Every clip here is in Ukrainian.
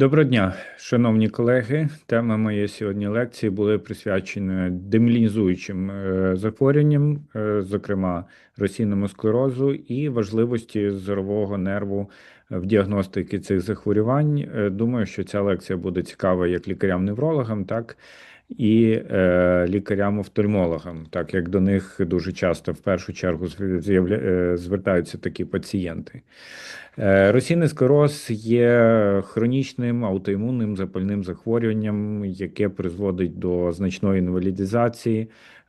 Доброго дня, шановні колеги. Тема моєї сьогодні лекції були присвячені демілінізуючим е, захворюванням, е, зокрема російному склерозу, і важливості зорового нерву в діагностиці цих захворювань. Е, Думаю, що ця лекція буде цікава як лікарям-неврологам, так і е, лікарям-офтальмологам, так як до них дуже часто в першу чергу е, звертаються такі пацієнти. Е, Російний склероз є хронічним аутоімунним запальним захворюванням, яке призводить до значної інвалідизації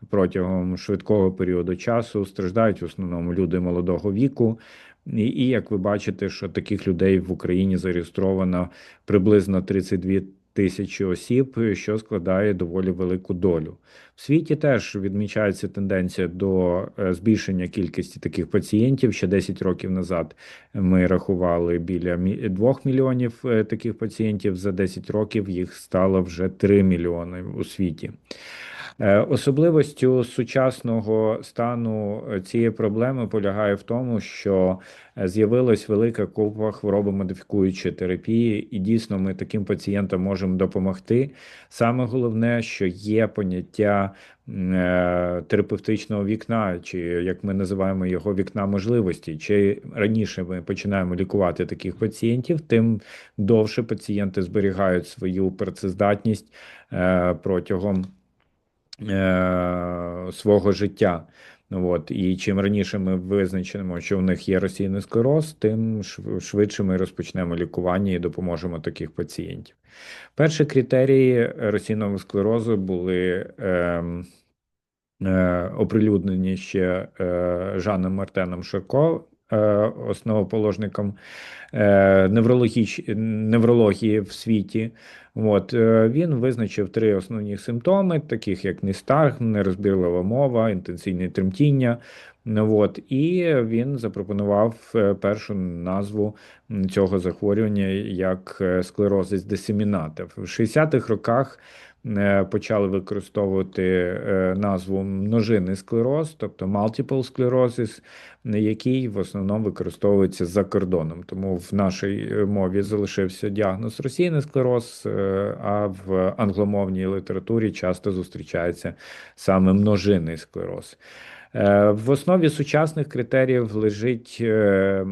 протягом швидкого періоду часу. Страждають в основному люди молодого віку. І, і як ви бачите, що таких людей в Україні зареєстровано приблизно 32 тисячі осіб, що складає доволі велику долю. В світі теж відмічається тенденція до е, збільшення кількості таких пацієнтів. Ще 10 років назад ми рахували біля 2 мільйонів е, таких пацієнтів. За 10 років їх стало вже 3 мільйони у світі. Е, Особливостю сучасного стану е, цієї проблеми полягає в тому, що е, з'явилась велика купа хворобомодифікуючої терапії, і дійсно ми таким пацієнтам можемо допомогти. Саме головне, що є поняття терапевтичного вікна, чи як ми називаємо його вікна можливості. Чи раніше ми починаємо лікувати таких пацієнтів, тим довше пацієнти зберігають свою працездатність протягом свого життя. От, і чим раніше ми визначимо, що в них є російний склероз, тим швидше ми розпочнемо лікування і допоможемо таких пацієнтів. Перші критерії російного склерозу були ем, е, оприлюднені ще е, Жаном Мартеном Шарко, е, основоположником е, неврології в світі. От, е, він визначив три основні симптоми, таких як нестарг, нерозбірлива мова, інтенсивне тремтіння. От, і він запропонував е, першу назву цього захворювання як е, склерозис дисеміната. В 60-х роках е, почали використовувати е, назву множинний склероз, тобто multiple sclerosis, який в основному використовується за кордоном. Тому в нашій е, мові залишився діагноз російний склероз, е, а в англомовній літературі часто зустрічається саме множинний склероз. Е, В основі сучасних критеріїв лежить е,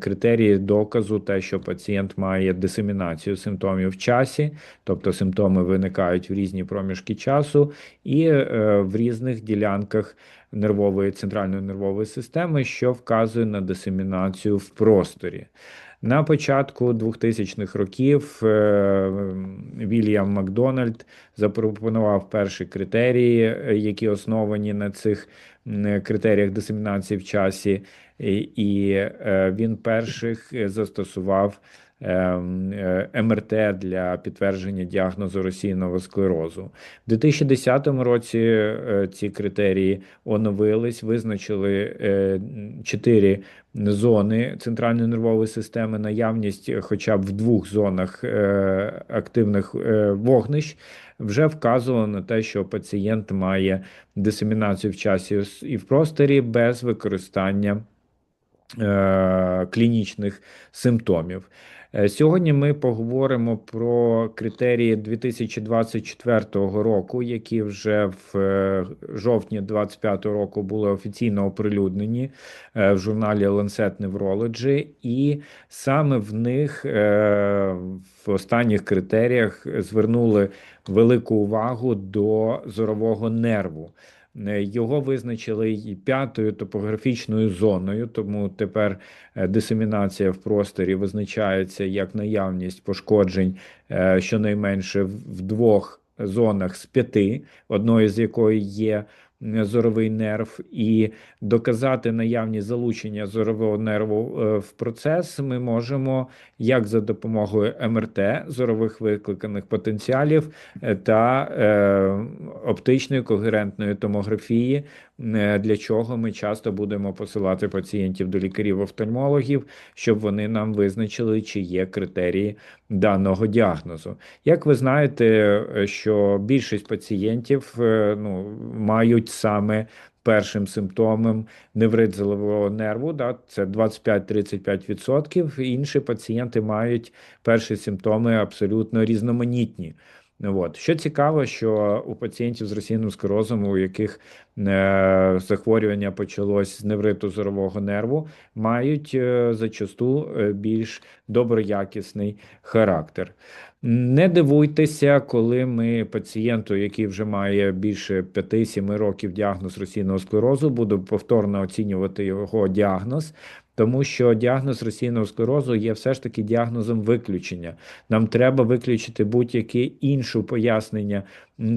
критерії доказу, те, що пацієнт має дисемінацію симптомів в часі, тобто симптоми виникають в різні проміжки часу і е, в різних ділянках нервової центральної нервової системи, що вказує на дисемінацію в просторі. На початку 2000-х років е, Вільям Макдональд запропонував перші критерії, е, які основані на цих критеріях дисемінації в часі, і, е, він перших застосував МРТ для підтвердження діагнозу російного склерозу. В 2010 році е, ці критерії оновились, визначили е, чотири зони центральної нервової системи, наявність е, хоча б в двох зонах е, активних е, вогнищ. Вже вказувало на те, що пацієнт має дисемінацію в часі і в просторі без використання е, клінічних симптомів. Е, Сьогодні ми поговоримо про критерії 2024 року, які вже в е, жовтні 2025 року були офіційно оприлюднені е, в журналі Lancet Neurology, і саме в них в останніх критеріях звернули велику увагу до зорового нерву. Е, Його визначили п'ятою топографічною зоною, тому тепер е, дисемінація в просторі визначається як наявність пошкоджень е, щонайменше в двох зонах з п'яти, одною з якої є зоровий нерв, і доказати наявність залучення зорового нерву е, в процес ми можемо як за допомогою МРТ, зорових викликаних потенціалів е, та е, оптичної когерентної томографії, для чого ми часто будемо посилати пацієнтів до лікарів-офтальмологів, щоб вони нам визначили, чи є критерії даного діагнозу. Як ви знаєте, е, що більшість пацієнтів е, ну, мають саме першим симптомом неврит золового нерву, да, це 25-35%. Інші пацієнти мають перші симптоми абсолютно різноманітні. От. Що цікаво, що у пацієнтів з російним склерозом, у яких е, захворювання почалось з невриту зорового нерву, мають е, зачасту е, більш доброякісний характер. Не дивуйтеся, коли ми пацієнту, який вже має більше 5-7 років діагноз російного склерозу, будемо повторно оцінювати його діагноз. Тому що діагноз російного склерозу є все ж таки діагнозом виключення. Нам треба виключити будь-яке інше пояснення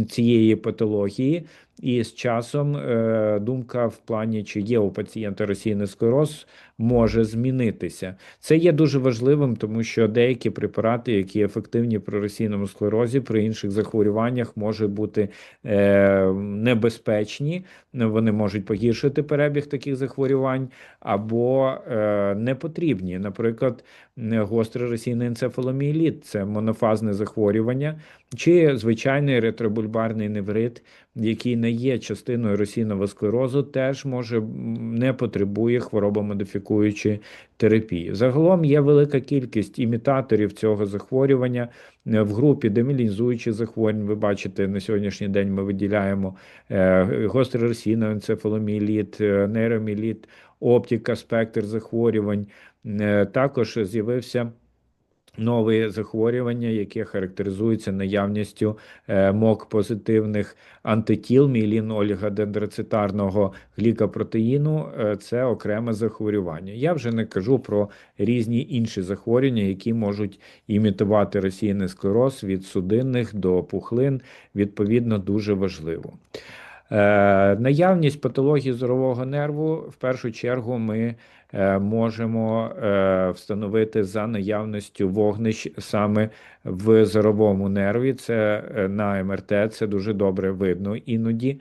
цієї патології, і з часом е, думка в плані, чи є у пацієнта російний склероз, може змінитися. Це є дуже важливим, тому що деякі препарати, які ефективні при російному склерозі, при інших захворюваннях можуть бути е, небезпечні, вони можуть погіршити перебіг таких захворювань або не потрібні. Наприклад, гострий російний енцефаломіеліт – це монофазне захворювання, чи звичайний ретробульбарний неврит, який не є частиною російного склерозу, теж може не потребує хворобомодифікуючої терапії. Загалом є велика кількість імітаторів цього захворювання в групі демілінізуючих захворювань. Ви бачите, на сьогоднішній день ми виділяємо е, гострий російний енцефаломіеліт, е, нейроміліт, оптика, спектр захворювань. Е, також з'явився нове захворювання, яке характеризується наявністю е, мок позитивних антитіл мілін олігодендроцитарного глікопротеїну. Е, це окреме захворювання. Я вже не кажу про різні інші захворювання, які можуть імітувати російний склероз від судинних до пухлин. Відповідно, дуже важливо. Е, наявність патології зорового нерву в першу чергу ми е, можемо е, встановити за наявністю вогнищ саме в зоровому нерві. Це на МРТ, це дуже добре видно іноді.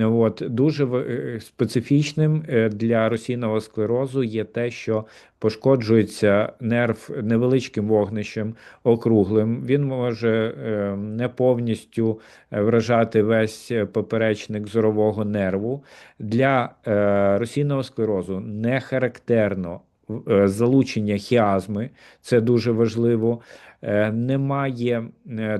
От Дуже е, специфічним е, для російного склерозу є те, що пошкоджується нерв невеличким вогнищем округлим. Він може е, не повністю вражати весь поперечник зорового нерву. Для російного склерозу не характерно залучення хіазми, це дуже важливо. Немає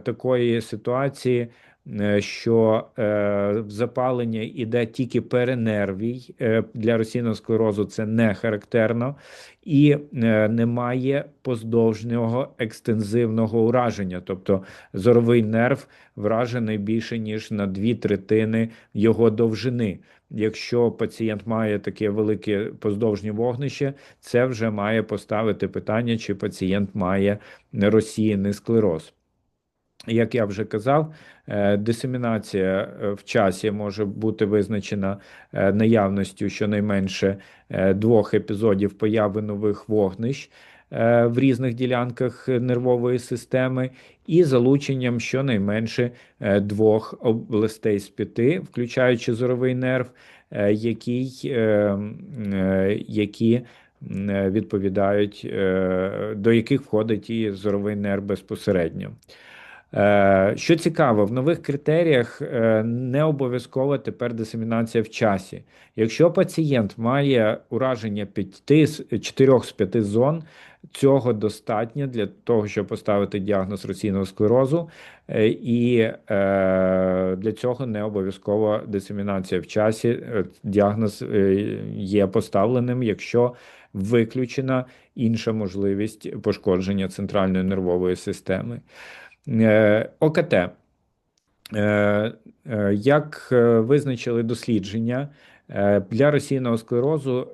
такої ситуації. Е, що е, запалення іде тільки перенервій е, для російного склерозу це не характерно, і немає поздовжнього екстензивного ураження, тобто зоровий нерв вражений більше ніж на дві третини його довжини. Якщо пацієнт має таке велике поздовжнє вогнище, це вже має поставити питання, чи пацієнт має розсіяний склероз. Як я вже казав, е, дисемінація е, в часі може бути визначена е, наявністю щонайменше двох епізодів появи нових вогнищ в різних ділянках нервової системи, і залученням щонайменше двох областей з п'яти, включаючи зоровий нерв, який, які відповідають, до яких входить і зоровий нерв безпосередньо. Е, що цікаво, в нових критеріях е, не обов'язково тепер дисемінація в часі. Якщо пацієнт має ураження 5, 4 з 5 зон, цього достатньо для того, щоб поставити діагноз російного склерозу, е, і для цього не обов'язково дисемінація в часі. Діагноз є поставленим, якщо виключена інша можливість пошкодження центральної нервової системи. Е, ОКТ. Е, е, як визначили дослідження, для російного склерозу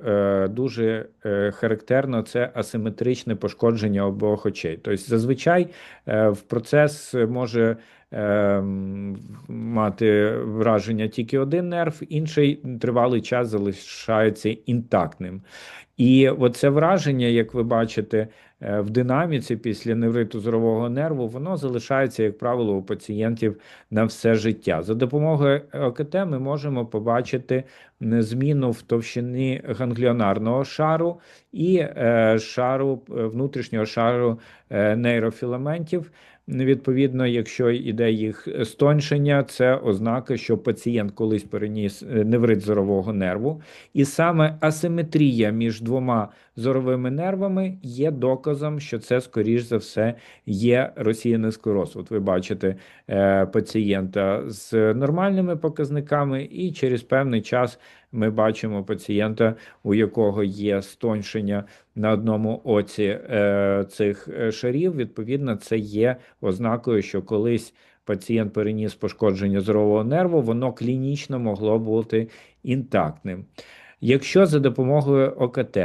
дуже характерно це асиметричне пошкодження обох очей. Тобто, зазвичай в процес може мати враження тільки один нерв, інший тривалий час залишається інтактним. І оце враження, як ви бачите, е, в динаміці після невриту зорового нерву, воно залишається, як правило, у пацієнтів на все життя. За допомогою ОКТ ми можемо побачити зміну в товщині гангліонарного шару і е, шару е, внутрішнього шару нейрофіламентів. Відповідно, якщо йде їх стоншення, це ознака, що пацієнт колись переніс е, неврит зорового нерву, і саме асиметрія між двома зоровими нервами є доказом, що це, скоріш за все, є розсіяний склероз. От ви бачите е, пацієнта з нормальними показниками, і через певний час ми бачимо пацієнта, у якого є стоншення на одному оці е, цих е, шарів. Відповідно, це є ознакою, що колись пацієнт переніс пошкодження зорового нерву, воно клінічно могло бути інтактним. Якщо за допомогою ОКТ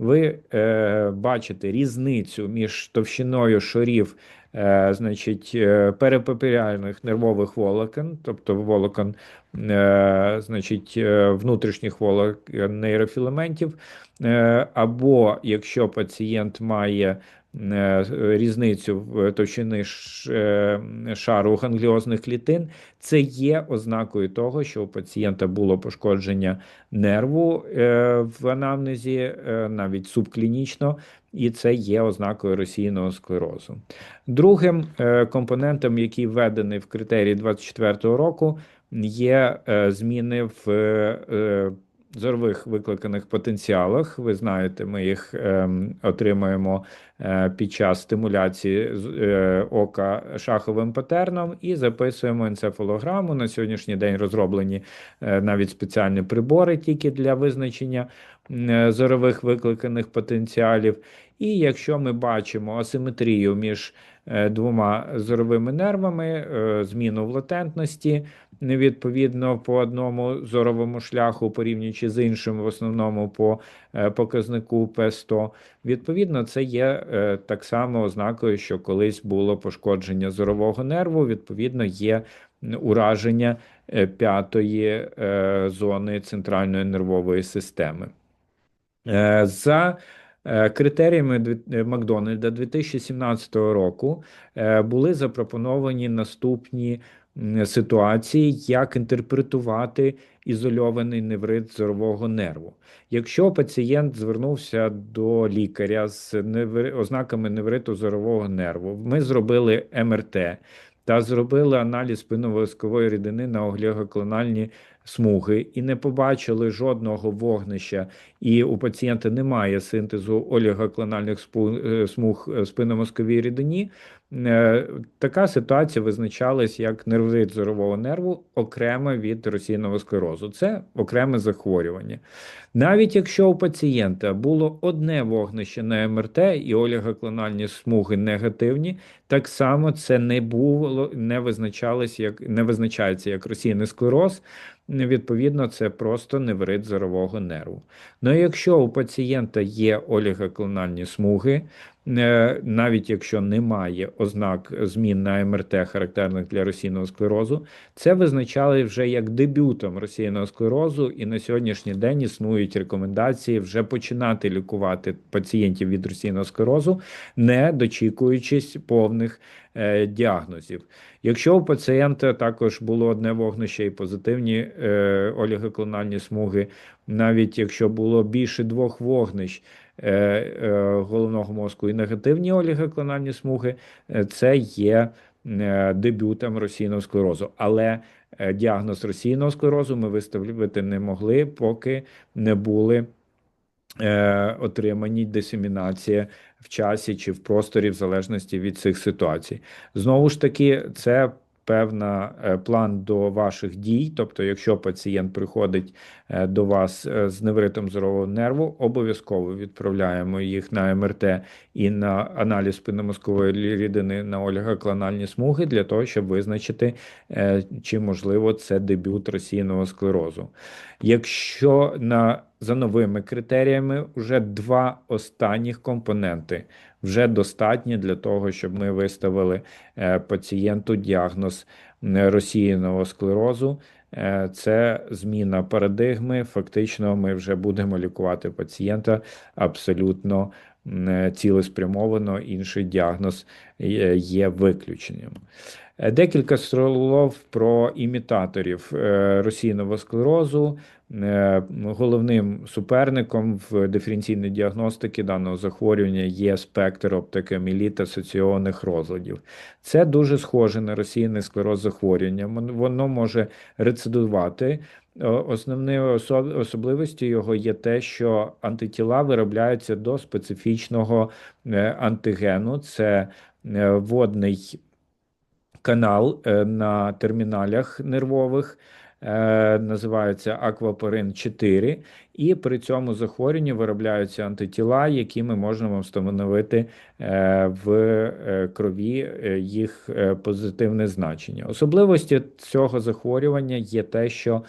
ви е, бачите різницю між товщиною шарів, е, значить, е, перепапіріальних нервових волокон, тобто волокон, е, значить, е, внутрішніх волокон нейрофіламентів, е, або якщо пацієнт має різницю в товщини е, шару гангліозних клітин, це є ознакою того, що у пацієнта було пошкодження нерву е, в анамнезі, навіть субклінічно, і це є ознакою російного склерозу. Другим компонентом, який введений в критерії 2024 року, є зміни в зорових викликаних потенціалах. Ви знаєте, ми їх е, отримуємо е, під час стимуляції е, ока шаховим патерном і записуємо енцефалограму. На сьогоднішній день розроблені е, навіть спеціальні прибори тільки для визначення е, зорових викликаних потенціалів. І якщо ми бачимо асиметрію між е, двома зоровими нервами, е, зміну в латентності, невідповідно по одному зоровому шляху, порівнюючи з іншим, в основному по е, показнику П100, відповідно, це є так само ознакою, що колись було пошкодження зорового нерву, відповідно, є ураження п'ятої зони центральної нервової системи. За Е, критеріями е, Макдональда 2017 року е, були запропоновані наступні ситуації, як інтерпретувати ізольований неврит зорового нерву. Якщо пацієнт звернувся до лікаря з ознаками невриту зорового нерву, ми зробили МРТ та зробили аналіз спиновозкової рідини на оглігоклональні смуги і не побачили жодного вогнища, і у пацієнта немає синтезу олігоклональних е, смуг в спинномозковій рідині, е, така ситуація визначалась як нервовид зорового нерву окремо від російного склерозу. Це окреме захворювання. Навіть якщо у пацієнта було одне вогнище на МРТ і олігоклональні смуги негативні, так само це не було, не визначалось як не визначається як російний склероз. Відповідно, це просто неврит зорового нерву. Ну якщо у пацієнта є олігоклональні смуги, Е, навіть якщо немає ознак змін на МРТ, характерних для російного склерозу, це визначали вже як дебютом російного склерозу, і на сьогоднішній день існують рекомендації вже починати лікувати пацієнтів від російного склерозу, не дочікуючись повних діагнозів. Якщо у пацієнта також було одне вогнище і позитивні е, олігоклональні смуги, навіть якщо було більше двох вогнищ. Е, е, головного мозку і негативні олігоклональні смуги, е, це є дебютом російного склерозу. Але діагноз російного склерозу ми виставити не могли, поки не були отримані дисемінація в часі чи в просторі, в залежності від цих ситуацій. Знову ж таки, це певна е, план до ваших дій. Тобто, якщо пацієнт приходить е, до вас е, з невритом зорового нерву, обов'язково відправляємо їх на МРТ і на аналіз спинномозкової рідини на олігоклональні смуги для того, щоб визначити, чи можливо це дебют російного склерозу. Якщо на за новими критеріями вже два останніх компоненти вже достатні для того, щоб ми виставили е, пацієнту діагноз розсіяного склерозу. Е, це зміна парадигми. Фактично, ми вже будемо лікувати пацієнта абсолютно цілеспрямовано, інший діагноз є виключенням. Декілька слов про імітаторів російного склерозу. Головним суперником в диференційній діагностики даного захворювання є спектр оптикаміліт асоційованих розладів. Це дуже схоже на російний склероз захворювання. Воно може рецидувати. Основною особливістю його є те, що антитіла виробляються до специфічного антигену. Це водний канал на терміналях нервових. Називається аквапорин 4, і при цьому захворюванні виробляються антитіла, які ми можемо встановити в крові їх позитивне значення. Особливості цього захворювання є те, що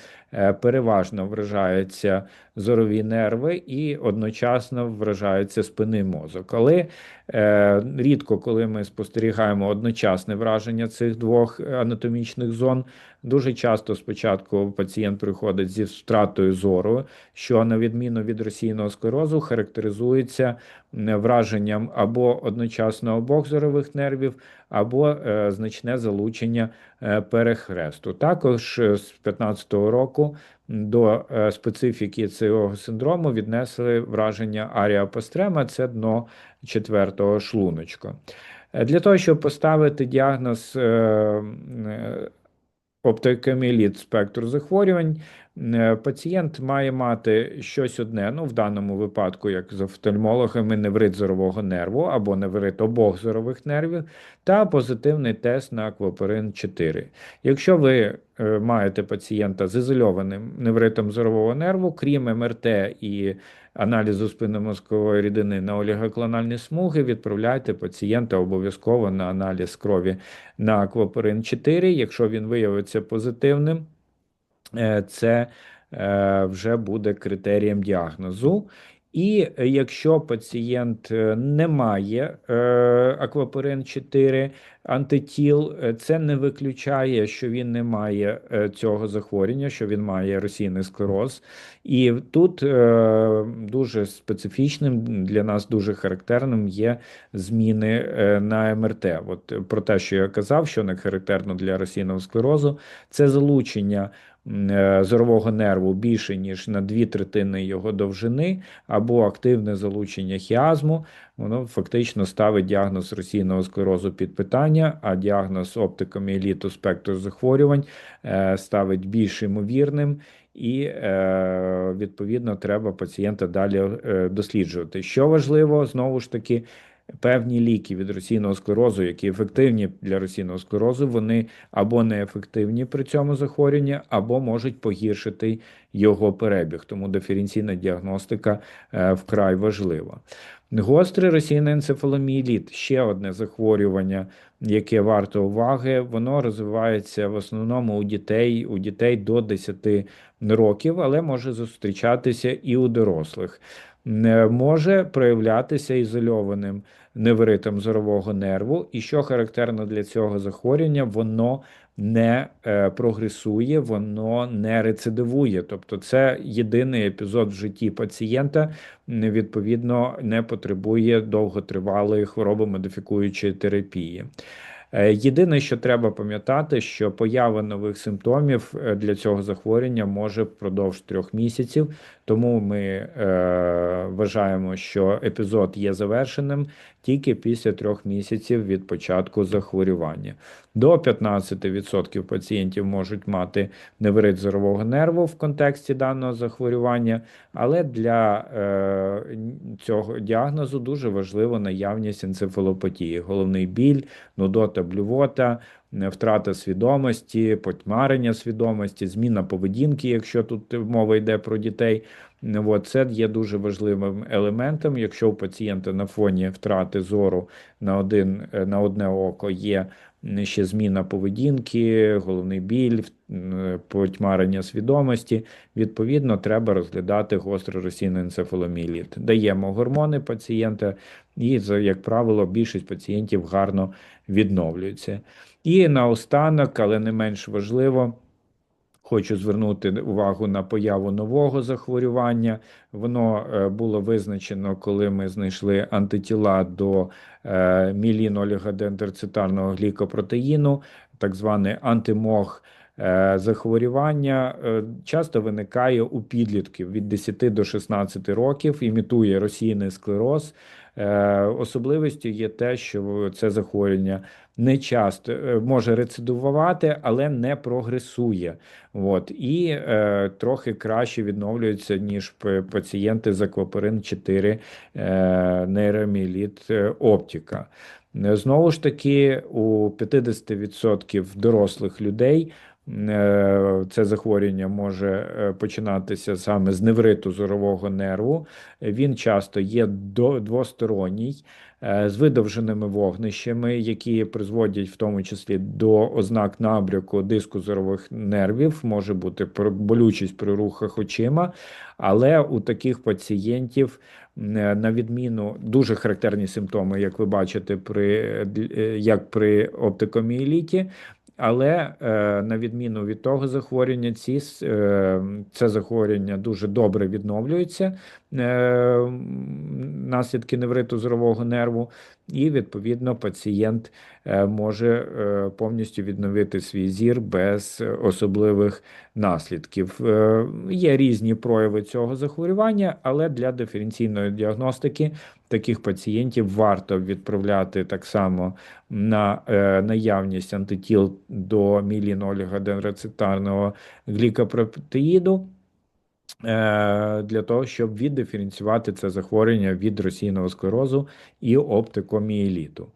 переважно вражаються зорові нерви і одночасно вражається спинний мозок. Але рідко, коли ми спостерігаємо одночасне враження цих двох анатомічних зон, дуже часто спочатку пацієнт приходить зі втратою зору, що на відміну від російного склерозу характеризується враженням або одночасно обох зорових нервів, або значне залучення перехресту. Також з 2015 року до специфіки цього синдрому віднесли враження аріапострема, це дно четвертого шлуночка. Для того, щоб поставити діагноз оптикоміеліт спектру захворювань, пацієнт має мати щось одне, ну в даному випадку, як з офтальмологами, неврит зорового нерву або неврит обох зорових нервів, та позитивний тест на аквапорин 4. Якщо ви маєте пацієнта з ізольованим невритом зорового нерву, крім МРТ і аналізу спинномозкової рідини на олігоклональні смуги, відправляйте пацієнта обов'язково на аналіз крові на аквапорин 4. Якщо він виявиться позитивним, це вже буде критерієм діагнозу. І якщо пацієнт не має аквапорин 4 антитіл, це не виключає, що він не має цього захворювання, що він має російний склероз. І тут дуже специфічним для нас дуже характерним є зміни на МРТ. От про те, що я казав, що не характерно для російного склерозу, це залучення. Зорового нерву більше, ніж на дві третини його довжини, або активне залучення хіазму, воно фактично ставить діагноз російного склерозу під питання, а діагноз оптикоміеліту спектру захворювань ставить більш ймовірним, і відповідно треба пацієнта далі досліджувати. Що важливо, знову ж таки. Певні ліки від російного склерозу, які ефективні для російного склерозу, вони або неефективні при цьому захворюванні, або можуть погіршити його перебіг. Тому диференційна діагностика вкрай важлива. Гострий російний енцефаломіеліт – ще одне захворювання, яке варто уваги. Воно розвивається в основному у дітей, у дітей до 10 років, але може зустрічатися і у дорослих. Може проявлятися ізольованим невритом зорового нерву, і що характерно для цього захворювання, воно не прогресує, воно не рецидивує. Тобто це єдиний епізод в житті пацієнта, відповідно, не потребує довготривалої хворобомодифікуючої терапії. Єдине, що треба пам'ятати, що поява нових симптомів для цього захворювання може впродовж трьох місяців, тому ми вважаємо, що епізод є завершеним тільки після трьох місяців від початку захворювання. До 15% пацієнтів можуть мати неврит зорового нерву в контексті даного захворювання, але для цього діагнозу дуже важлива наявність енцефалопатії, головний біль, нудота, блювота, втрата свідомості, потьмарення свідомості, зміна поведінки, якщо тут мова йде про дітей. Це є дуже важливим елементом. Якщо у пацієнта на фоні втрати зору на один, на одне око є ще зміна поведінки, головний біль, потьмарення свідомості, відповідно, треба розглядати гостроросійний енцефаломіеліт. Даємо гормони пацієнта, і, як правило, більшість пацієнтів гарно відновлюється. І наостанок, але не менш важливо, Хочу звернути увагу на появу нового захворювання. Воно е, було визначено, коли ми знайшли антитіла до е, мілінолігодендроцитарного глікопротеїну, так званий антимог. Е, Захворювання часто виникає у підлітків від 10 до 16 років, імітує російний склероз. Е, Особливістю є те, що це захворювання не часто е, може рецидивувати, але не прогресує. От і е, трохи краще відновлюється, ніж пацієнти з аквапарин 4 е, нейроміліт е, оптика. Е, Знову ж таки, у 50% дорослих людей це захворювання може е, починатися саме з невриту зорового нерву. Він часто є двосторонній, е, з видовженими вогнищами, які призводять в тому числі до ознак набряку диску зорових нервів, може бути болючість при рухах очима, але у таких пацієнтів, е, на відміну, дуже характерні симптоми, як ви бачите, при, е, як при оптикоміеліті, але е, на відміну від того захворювання, ці, е, це захворювання дуже добре відновлюється, е, наслідки невриту зорового нерву, і відповідно пацієнт е, може е, повністю відновити свій зір без особливих наслідків. Е, Є різні прояви цього захворювання, але для диференційної діагностики таких пацієнтів варто відправляти так само на е, наявність антитіл до мілінолігоденрецитарного глікопротеїду е, для того, щоб віддиференціювати це захворювання від російного склерозу і оптикоміеліту.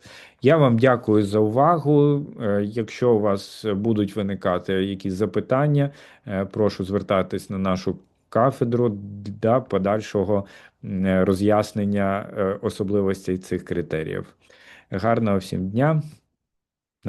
Я вам дякую за увагу. Е, Якщо у вас будуть виникати якісь запитання, е, прошу звертатись на нашу кафедру для подальшого е, роз'яснення е, особливостей цих критеріїв. Гарного всім дня!